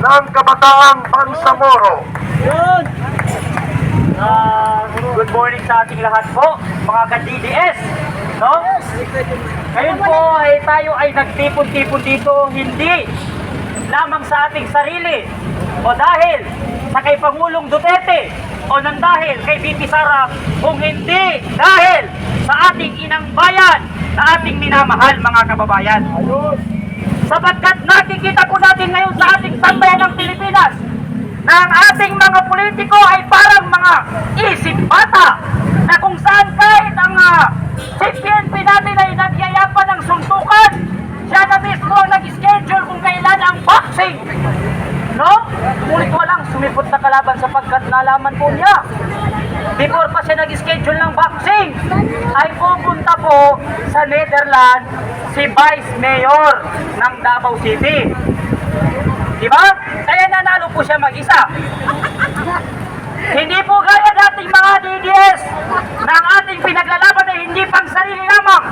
ng Kabataang Bangsamoro. Yun! Ah, good morning sa ating lahat po, mga ka-DDS. No? Ngayon po ay tayo ay nagtipon-tipon dito hindi lamang sa ating sarili o dahil sa kay Pangulong Duterte o nang dahil kay BP Sara kung hindi dahil sa ating inang bayan na ating minamahal mga kababayan. Sapagkat nakikita po natin ngayon sa ating sambayan ng Pilipinas na ang ating mga politiko ay parang mga isip bata na kung saan kahit ang uh, CPNP natin ay nagyayapan ng suntukan, siya na mismo ang nag-schedule kung kailan ang boxing. No? Ngunit walang sumipot na kalaban sapagkat nalaman po niya. Before pa siya nag-schedule ng boxing, ay pupunta po sa Netherlands si Vice Mayor ng Davao City. Di ba? Kaya nanalo po siya mag-isa. Hindi po gaya dating mga DDS na ang ating pinaglalaban ay hindi pang sarili lamang,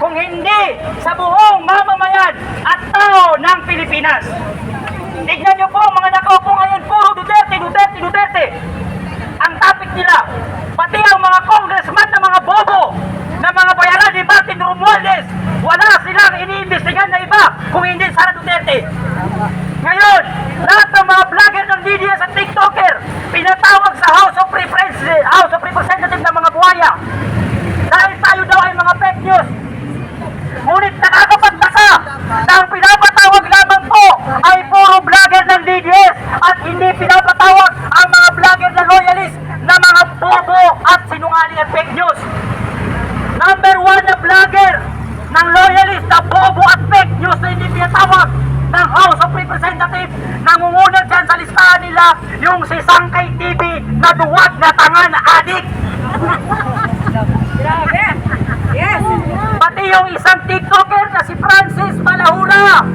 kung hindi sa buong mamamayan at tao ng Pilipinas. Tignan niyo po mga nakaupo ngayon, puro Duterte, Duterte, Duterte. Ang topic nila, pati ang mga congressman na mga bobo, na mga bayaran ni Martin Romualdez, wala silang iniimbestigan na iba kung hindi Sara Duterte. Ngayon, lahat ng mga vlogger ng DDS at TikToker, pinatawag sa House of Representatives, House of Representatives ng mga buhaya. Dahil tayo daw ay mga fake news. Ngunit nakakapagtaka na ang pinapatawag lamang po ay puro vlogger ng DDS at hindi pinapatawag ang mga vlogger na loyalist na mga bobo at sinungaling at fake news. Number one na vlogger ng loyalist na bobo at fake news na hindi pinatawag ng House of Representatives nangunguna dyan sa listahan nila yung si Sangkay TV na duwag na tanga na adik. Yes! Pati yung isang TikToker na si Francis Malahura.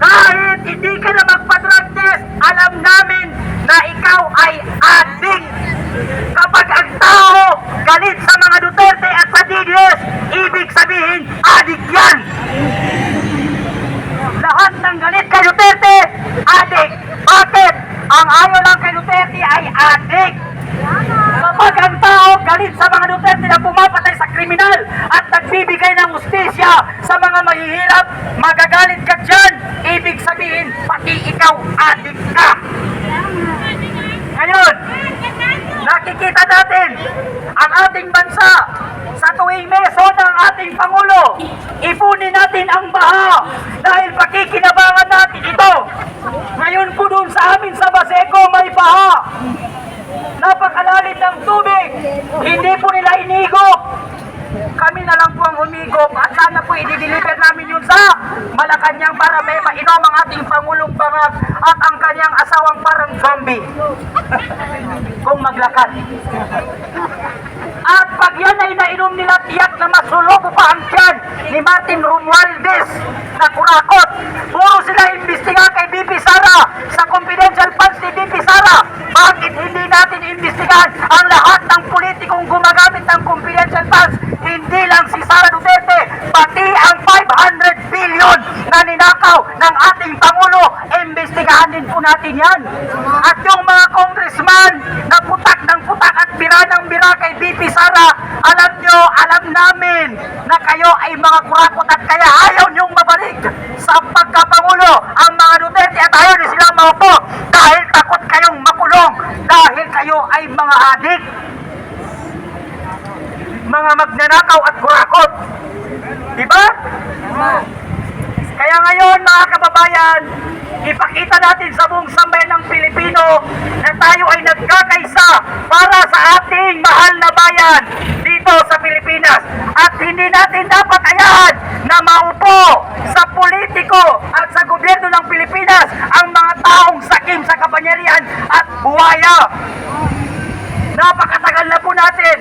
Kahit hindi ka na magpa-drug test, alam namin na ikaw ay addict. Kapag ang tao galit sa mga Duterte at sa DDS, ibig sabihin, addict yan. Lahat ng galit kay Duterte, addict. Bakit? Ang ayaw lang kay Duterte ay addict. Kapag ang tao galit sa mga Duterte na pumapatay sa kriminal at nagbibigay ng ustisya sa mga mahihirap, magagalit ka dyan. Ibig sabihin, pati ikaw adik ka. Ngayon, nakikita natin ang ating bansa sa tuwing meso ng ating Pangulo. Ipunin natin ang baha dahil pakikinabangan natin ito. Ngayon po doon sa amin sa Baseco may baha napakalalim ng tubig. Hindi po nila inigop. Kami na lang po ang humigop at sana po i-deliver namin yun sa Malacanang para may mainom ang ating Pangulong Bangag at ang kanyang asawang parang zombie. Kung maglakad. At pag yan ay nainom nila, tiyak na masulobo pa ang tiyan ni Martin Romualdez na kurakot. Puro sila Sara sa confidential funds ni BP Sara. Bakit hindi natin imbestigahan ang lahat ng politikong gumagamit ng confidential funds? Hindi lang si Sara Duterte, pati ang 500 billion na ninakaw ng ating Pangulo, imbestigahan din po natin yan. At yung mga congressman na putak ng putak at bira ng bira kay BP Sara, alam nyo, alam namin na kayo ay mga kurakot at kaya ayaw nyong mabalik sa pagkapangulo ang mga Duterte at ayaw din sila maupo dahil takot kayong makulong dahil kayo ay mga adik mga magnanakaw at kurakot. Diba? Kaya ngayon mga kababayan, ipakita natin sa buong sambayan ng Pilipino na tayo ay nagkakaisa para sa ating mahal na bayan dito sa Pilipinas. At hindi natin dapat ayahan na maupo sa politiko at sa gobyerno ng Pilipinas ang mga taong sakim sa kapangyarihan at buhaya. Napakatagal na po natin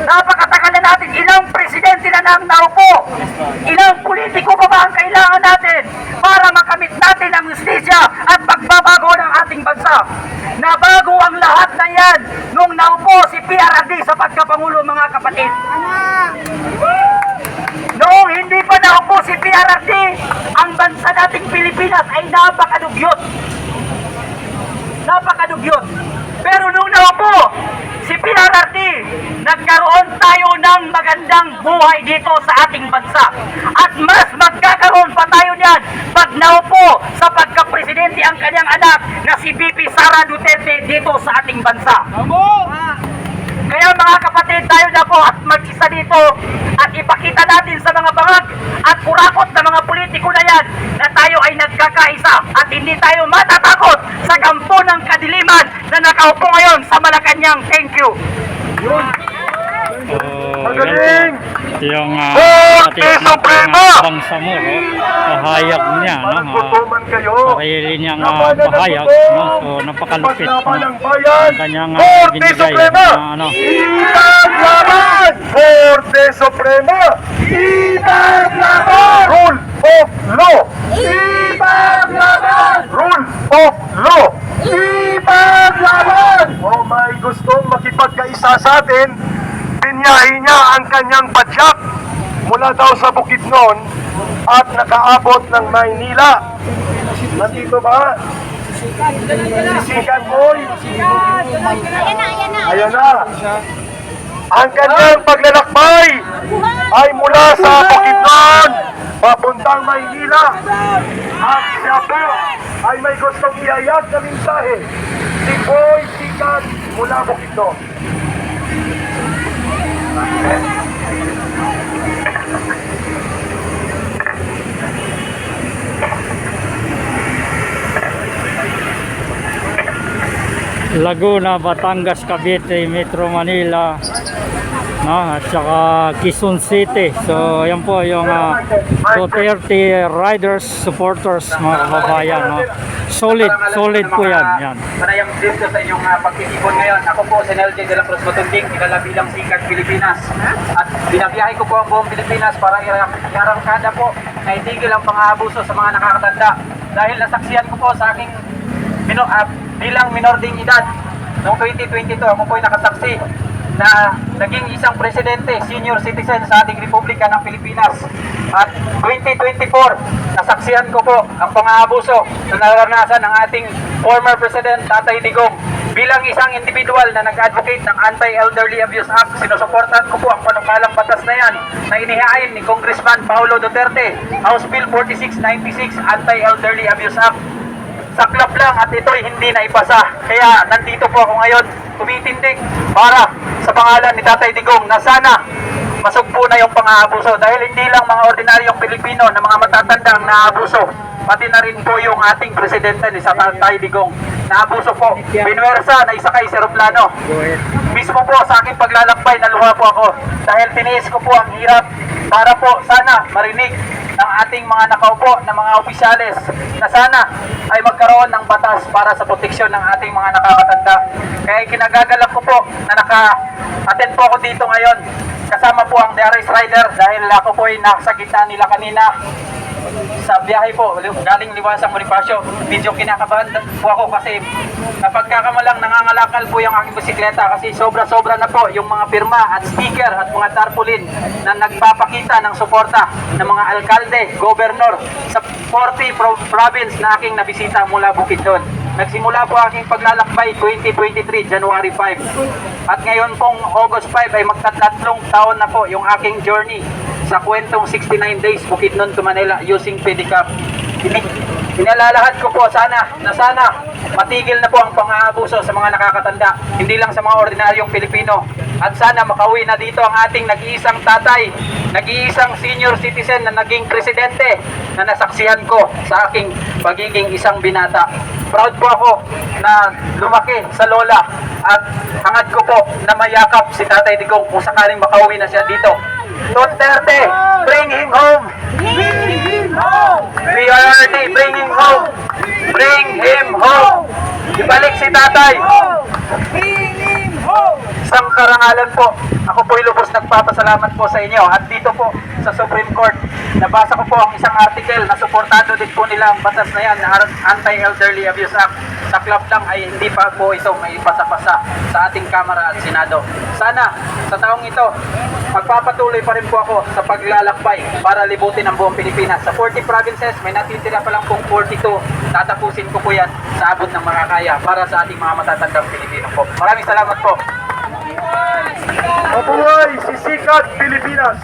Napakatagal na natin, ilang presidente na nang naupo. Ilang politiko pa ba ang kailangan natin para makamit natin ang justisya at pagbabago ng ating bansa. Nabago ang lahat na yan nung naupo si PRRD sa pagkapangulo mga kapatid. Noong hindi pa naupo si PRRD, ang bansa nating Pilipinas ay napakadugyot. Napakadugyot. Pero nung nagkaroon tayo ng magandang buhay dito sa ating bansa. At mas magkakaroon pa tayo niyan pag naupo sa pagka-presidente ang kanyang anak na si BP Sara Duterte dito sa ating bansa. Kaya mga kapatid, tayo na po at magsisa dito at ipakita natin sa mga bangag at kurakot na mga politiko na yan na tayo ay nagkakaisa at hindi tayo matatakot sa kampo ng kadiliman na nakaupo ngayon sa Malacanang. Thank you. So, Magaling! yan po. Yung uh, ating Suprema! bangsamoro, kahayag niya, no? ah, kayo. sarili niyang uh, gutom. no? So, napakalupit, no? Ang kanyang uh, binigay, na, ano, Ipaglaban! Korte Suprema! Ipaglaban! Rule of law! Ipaglaban! Rule of law! Ipaglaban! O may gustong makipagkaisa sa atin, binyahin niya ang kanyang padyak mula daw sa Bukidnon at nakaabot ng Maynila. Nandito ba? Sisikan boy! Ayan na, ayan na. Ayan na. Ang kanyang paglalakbay ay mula sa Bukidnon papuntang Maynila. At siya po ay may gustong iyayag na mensahe. Si Boy Sikat mula Bukidnon. Laguna, Batangas, Cavite, Metro Manila, no? at saka Quezon City. So, yan po yung uh, Duterte Riders Supporters, mga kababayan. No? Solid, solid po yan. yan. Panayang dito sa inyong uh, pagtitipon ngayon. Ako po si Nelje de la Cruz Batunding, kilala bilang Sikat Pilipinas. At binabiyahe ko po ang buong Pilipinas para iarangkada po na itigil ang pang-aabuso sa mga nakakatanda. Dahil nasaksiyan ko po sa aking mino, ah, bilang minor ding edad noong 2022, ako po ay nakasaksi na naging isang presidente, senior citizen sa ating Republika ng Pilipinas. At 2024, nasaksihan ko po ang pang-aabuso na naranasan ng ating former President Tatay Digong. Bilang isang individual na nag-advocate ng Anti-Elderly Abuse Act, sinusuportahan ko po ang panukalang batas na yan na inihain ni Congressman Paulo Duterte, House Bill 4696 Anti-Elderly Abuse Act saklap lang at ito'y hindi na ipasa. Kaya nandito po ako ngayon tumitindig para sa pangalan ni Tatay Digong na sana masugpo na yung pang-aabuso. Dahil hindi lang mga ordinaryong Pilipino na mga matatanda ang naabuso pati na rin po yung ating presidente ni sa Tatay Digong. Naabuso po. Binwersa na isakay sa eroplano mismo po sa aking paglalakbay naluha po ako. Dahil tiniis ko po ang hirap para po sana marinig ng ating mga nakaupo na mga opisyales na sana ay magkaroon ng batas para sa proteksyon ng ating mga nakakatanda. Kaya kinagagalak ko po na naka-attend po ako dito ngayon. Kasama po ang DRS Rider dahil ako po ay nasa gitna nila kanina sa biyahe po, galing Liwasang Bonifacio, medyo kinakabahan po ako kasi kapag kakamalang nangangalakal po yung aking bisikleta kasi sobra-sobra na po yung mga pirma at sticker at mga tarpaulin na nagpapakita ng suporta ng mga alkalde, gobernor sa 40 pro- province na aking nabisita mula Bukidnon. Nagsimula po aking paglalakbay 2023, January 5. At ngayon pong August 5 ay magtatatlong taon na po yung aking journey sa kwentong 69 days Bukidnon to Manila using pedicab. Inalalahat ko po sana na sana matigil na po ang pang-aabuso sa mga nakakatanda, hindi lang sa mga ordinaryong Pilipino. At sana makauwi na dito ang ating nag-iisang tatay, nag-iisang senior citizen na naging presidente na nasaksihan ko sa aking pagiging isang binata. Proud po ako na lumaki sa lola at hangad ko po na mayakap si Tatay Digong kung sakaling makauwi na siya dito. Duterte, bring him home! PRRD, bring him home! Bring him home! Ibalik si tatay! Isang karangalan po. Ako po lubos nagpapasalamat po sa inyo. At dito po sa Supreme Court, nabasa ko po ang isang article na suportado din po nila ang batas na yan, Anti-Elderly Abuse Act. Sa club lang ay hindi pa po ito may pasa-pasa sa ating Kamara at Senado. Sana sa taong ito, magpapatuloy pa rin po ako sa paglalakbay para libutin ang buong Pilipinas. Sa 40 provinces, may natitira pa lang pong 42. Tatapusin ko po yan sa abot ng makakaya para sa ating mga matatandang Pilipino po. Maraming salamat po. Mabuhay si Sikat Pilipinas!